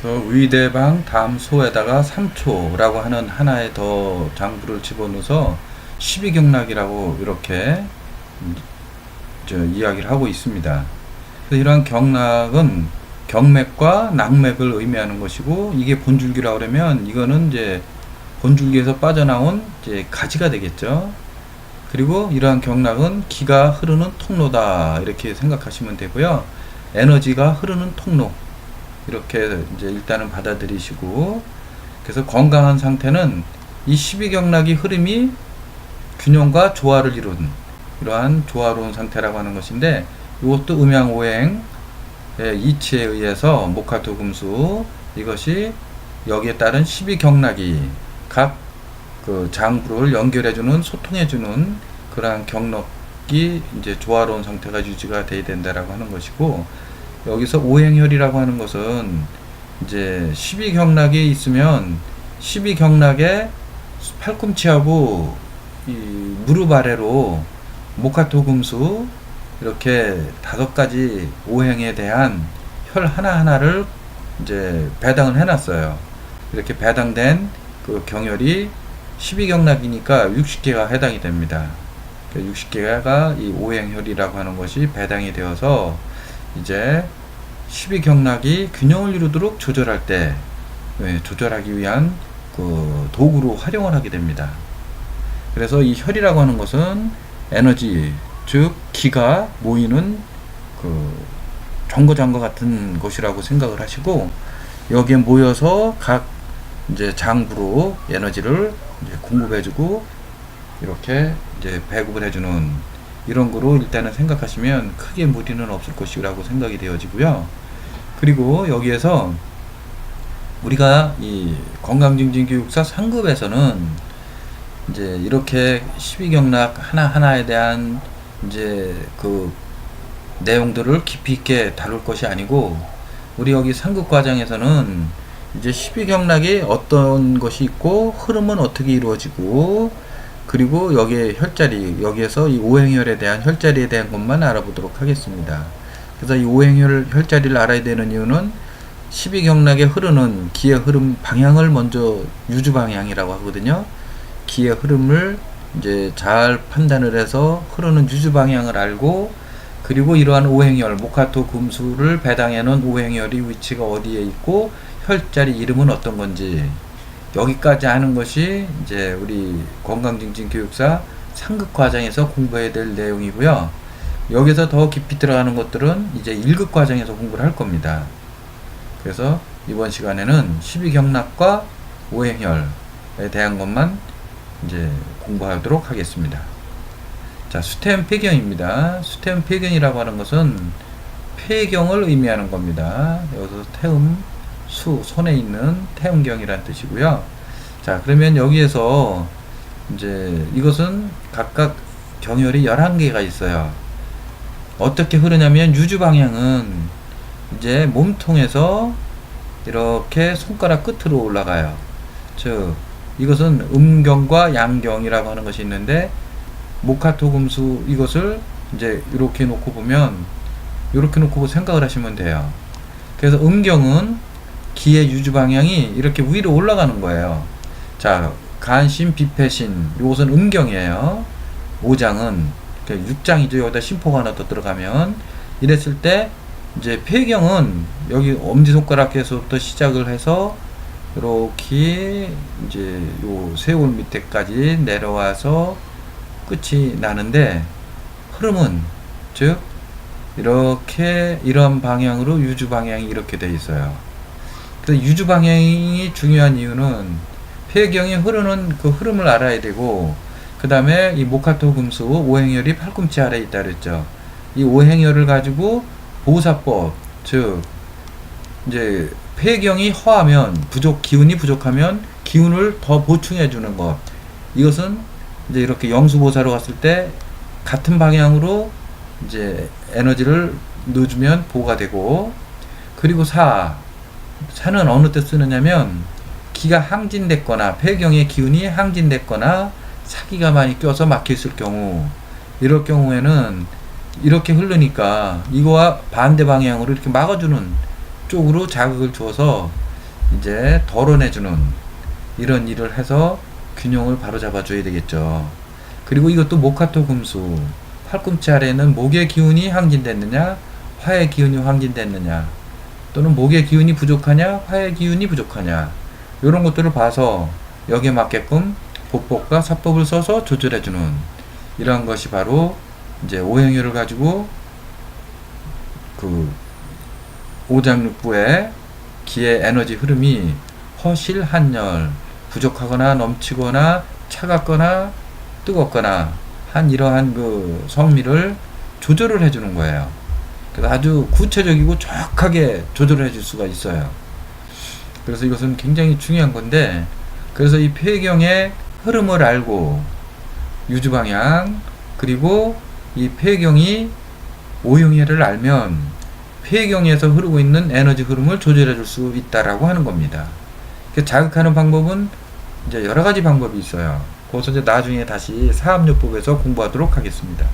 그래서 위대방 담소에다가 3초라고 하는 하나의 더 장부를 집어넣어서 12경락이라고 이렇게 저 이야기를 하고 있습니다. 이러한 경락은 경맥과 낙맥을 의미하는 것이고 이게 본줄기라고 그러면 이거는 이제 본줄기에서 빠져나온 이제 가지가 되겠죠. 그리고 이러한 경락은 기가 흐르는 통로다 이렇게 생각하시면 되고요. 에너지가 흐르는 통로 이렇게 이제 일단은 받아들이시고 그래서 건강한 상태는 이 12경락이 흐름이 균형과 조화를 이룬 이러한 조화로운 상태라고 하는 것인데 이것도 음양오행 이치에 의해서 목화토 금수 이것이 여기에 따른 12경락이 각 그 장부를 연결해주는 소통해주는 그러한 경력이 이제 조화로운 상태가 유지가 돼야 된다라고 하는 것이고 여기서 오행혈이라고 하는 것은 이제 12경락이 있으면 12경락에 팔꿈치하고 이 무릎 아래로 목화토 금수 이렇게 다섯 가지 오행에 대한 혈 하나하나를 이제 배당을 해놨어요. 이렇게 배당된 그 경혈이 12경락이니까 60개가 해당이 됩니다. 60개가 이 오행혈이라고 하는 것이 배당이 되어서 이제 12경락이 균형을 이루도록 조절할 때 네, 조절하기 위한 그 도구로 활용을 하게 됩니다. 그래서 이 혈이라고 하는 것은 에너지 즉 기가 모이는 그 정거장과 같은 것이라고 생각을 하시고 여기에 모여서 각 이제 장부로 에너지를 이제 공급해주고 이렇게 이제 배급을 해주는 이런 거로 일단은 생각하시면 크게 무리는 없을 것이라고 생각이 되어지고요. 그리고 여기에서 우리가 이 건강증진교육사 상급에서는 이제 이렇게 12경락 하나하나에 대한 이제 그 내용들을 깊이 있게 다룰 것이 아니고 우리 여기 상급 과정에서는 이제 12경락이 어떤 것이 있고 흐름은 어떻게 이루어지고 그리고 여기에 혈자리 여기에서 이 오행혈에 대한 혈자리에 대한 것만 알아보도록 하겠습니다. 그래서 이 오행혈 혈자리를 알아야 되는 이유는 12경락에 흐르는 기의 흐름 방향을 먼저 유주 방향이라고 하거든요. 기의 흐름을 이제 잘 판단을 해서 흐르는 유주 방향을 알고 그리고 이러한 오행혈 목화토 금수를 배당해 놓은 오행혈이 위치가 어디에 있고 혈자리 이름은 어떤 건지 여기까지 하는 것이 이제 우리 건강증진 교육사 상급 과정에서 공부해야 될 내용이고요. 여기서 더 깊이 들어가는 것들은 이제 1급 과정에서 공부를 할 겁니다. 그래서 이번 시간에는 12경락과 오행혈에 대한 것만 이제 공부하도록 하겠습니다. 자, 수태음 폐경입니다. 수태음 폐경이라고 하는 것은 폐경을 의미하는 겁니다. 여기서 태음, 수, 손에 있는 태음경이라는 뜻이고요. 자, 그러면 여기에서 이제 이것은 각각 경혈이 11개가 있어요. 어떻게 흐르냐면 유주 방향은 이제 몸통에서 이렇게 손가락 끝으로 올라가요. 즉 이것은 음경과 양경이라고 하는 것이 있는데 목화토 금수 이것을 이제 이렇게 놓고 보면 이렇게 놓고 생각을 하시면 돼요. 그래서 음경은 기의 유주 방향이 이렇게 위로 올라가는 거예요. 자, 간신, 비패신, 이것은 음경이에요. 5장은, 6장이죠. 여기다 심포가 하나 더 들어가면. 이랬을 때, 이제 폐경은 여기 엄지손가락에서부터 시작을 해서, 이렇게, 이제 요 세골 밑에까지 내려와서 끝이 나는데, 흐름은, 즉, 이렇게, 이런 방향으로 유주 방향이 이렇게 돼 있어요. 그 유주 방향이 중요한 이유는 폐경이 흐르는 그 흐름을 알아야 되고 그 다음에 이 목화토 금수 오행혈이 팔꿈치 아래에 있다 그랬죠. 이 오행혈을 가지고 보사법 즉 이제 폐경이 허하면 부족 기운이 부족하면 기운을 더 보충해 주는 것 이것은 이제 이렇게 영수보사로 갔을 때 같은 방향으로 이제 에너지를 넣어주면 보호가 되고 그리고 사 산은 어느 때 쓰느냐면 기가 항진됐거나 폐경의 기운이 항진됐거나 사기가 많이 껴서 막혀있을 경우. 이럴 경우에는 이렇게 흐르니까 이거와 반대 방향으로 이렇게 막아주는 쪽으로 자극을 줘서 이제 덜어내주는 이런 일을 해서 균형을 바로 잡아 줘야 되겠죠. 그리고 이것도 모카토 금수. 팔꿈치 아래는 목의 기운이 항진됐느냐 화의 기운이 항진됐느냐 또는 목의 기운이 부족하냐 화의 기운이 부족하냐 이런 것들을 봐서 여기에 맞게끔 보법과 사법을 써서 조절해주는 이러한 것이 바로 이제 오행유를 가지고 그 오장육부의 기의 에너지 흐름이 허실 한열 부족하거나 넘치거나 차갑거나 뜨겁거나 한 이러한 그 성미를 조절을 해주는 거예요. 아주 구체적이고 정확하게 조절을 해줄 수가 있어요. 그래서 이것은 굉장히 중요한 건데, 그래서 이 폐경의 흐름을 알고 유주 방향 그리고 이 폐경이 오형해를 알면 폐경에서 흐르고 있는 에너지 흐름을 조절해 줄 수 있다라고 하는 겁니다. 그 자극하는 방법은 이제 여러 가지 방법이 있어요. 그것은 이제 나중에 다시 사업요법에서 공부하도록 하겠습니다.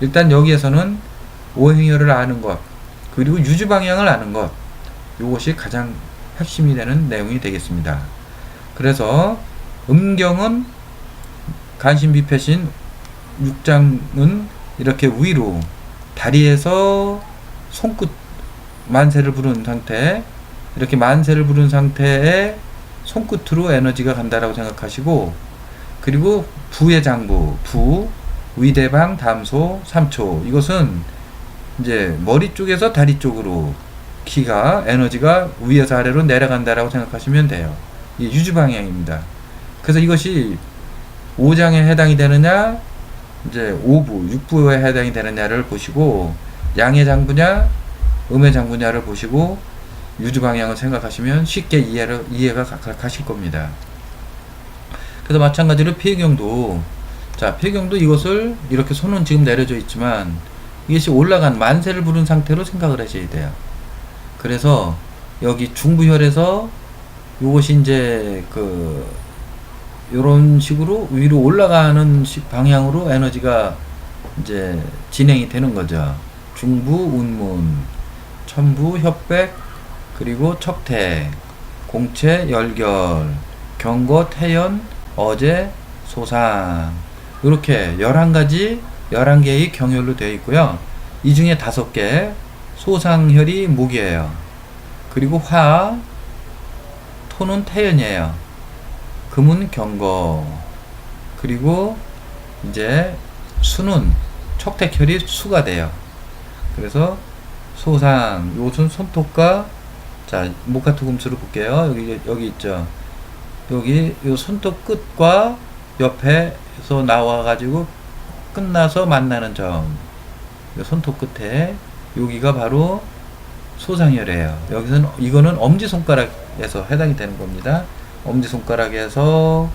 일단 여기에서는 오행혈을 아는 것, 그리고 유지 방향을 아는 것, 이것이 가장 핵심이 되는 내용이 되겠습니다. 그래서 음경은 간신비패신 육장은 이렇게 위로 다리에서 손끝 만세를 부른 상태 이렇게 만세를 부른 상태에 손끝으로 에너지가 간다라고 생각하시고 그리고 부의 장부 부 위대방 담소 3초 이것은 이제 머리 쪽에서 다리 쪽으로 기가 에너지가 위에서 아래로 내려간다라고 생각하시면 돼요. 이게 유지 방향입니다. 그래서 이것이 5장에 해당이 되느냐 이제 5부, 6부에 해당이 되느냐를 보시고 양의 장부냐 음의 장부냐를 보시고 유주 방향을 생각하시면 쉽게 이해를 이해가 가, 가실 겁니다. 그래서 마찬가지로 폐경도 자 폐경도 이것을 이렇게 손은 지금 내려져 있지만 이것이 올라간 만세를 부른 상태로 생각을 하셔야 돼요. 그래서 여기 중부혈에서 이것이 이제 그 이런 식으로 위로 올라가는 방향으로 에너지가 이제 진행이 되는 거죠. 중부 운문, 천부 협백, 그리고 척태, 공채 열결, 경거 태연, 어제 소상 이렇게 11가지 11개의 경혈로 되어 있고요. 이 중에 5개 소상혈이 목이에요. 그리고 화, 토는 태연이에요. 금은 경거. 그리고 이제 수는 척택혈이 수가 돼요. 그래서 소상, 요순 손톱과 자, 모카토 금수를 볼게요. 여기 여기 있죠. 여기 요 손톱 끝과 옆에서 나와 가지고 끝나서 만나는 점. 요 손톱 끝에 여기가 바로 소상혈이에요. 여기서는 이거는 엄지 손가락에서 해당이 되는 겁니다. 엄지 손가락에서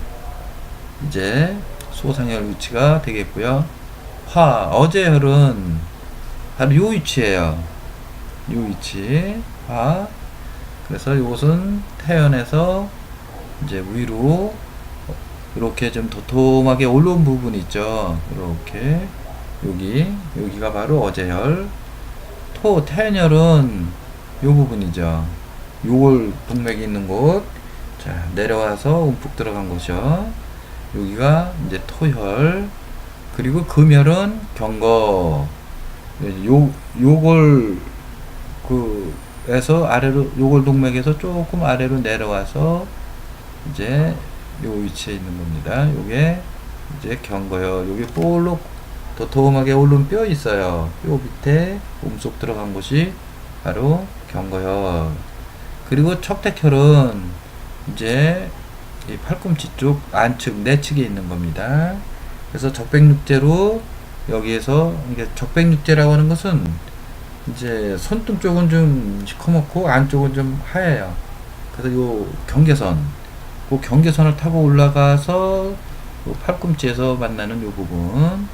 이제 소상혈 위치가 되겠고요. 화 어제 혈은 바로 요 위치예요. 요 위치 화 그래서 이것은 태연에서 이제 위로 이렇게 좀 도톰하게 올라온 부분 있죠. 이렇게 여기 여기가 바로 어제혈 토 태연혈은 요 부분이죠. 요걸 동맥이 있는 곳. 자, 내려와서 움푹 들어간 곳이요. 여기가 이제 토혈. 그리고 금혈은 경거. 요, 요걸, 그, 에서 아래로, 요걸 동맥에서 조금 아래로 내려와서 이제 요 위치에 있는 겁니다. 요게 이제 경거요. 요게 볼록 도톰하게 오른 뼈 있어요. 뼈 밑에 몸속 들어간 곳이 바로 경거혈. 그리고 척택혈은 이제 이 팔꿈치 쪽 안측 내측에 있는 겁니다. 그래서 적백육제로 여기에서 이게 적백육제라고 하는 것은 이제 손등 쪽은 좀 시커멓고 안쪽은 좀 하얘요. 그래서 요 경계선, 그 경계선을 타고 올라가서 요 팔꿈치에서 만나는 요 부분,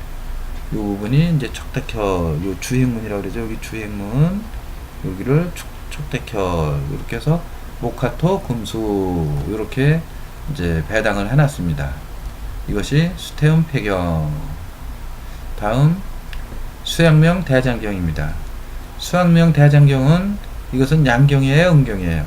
요 부분이 이제 척택혈, 요 주행문이라고 그러죠. 여기 주행문, 여기를 척, 척택혈 이렇게 해서 모카토 금수 이렇게 이제 배당을 해놨습니다. 이것이 수태음 폐경. 다음 수양명 대장경입니다. 수양명 대장경은 이것은 양경이에요, 음경이에요.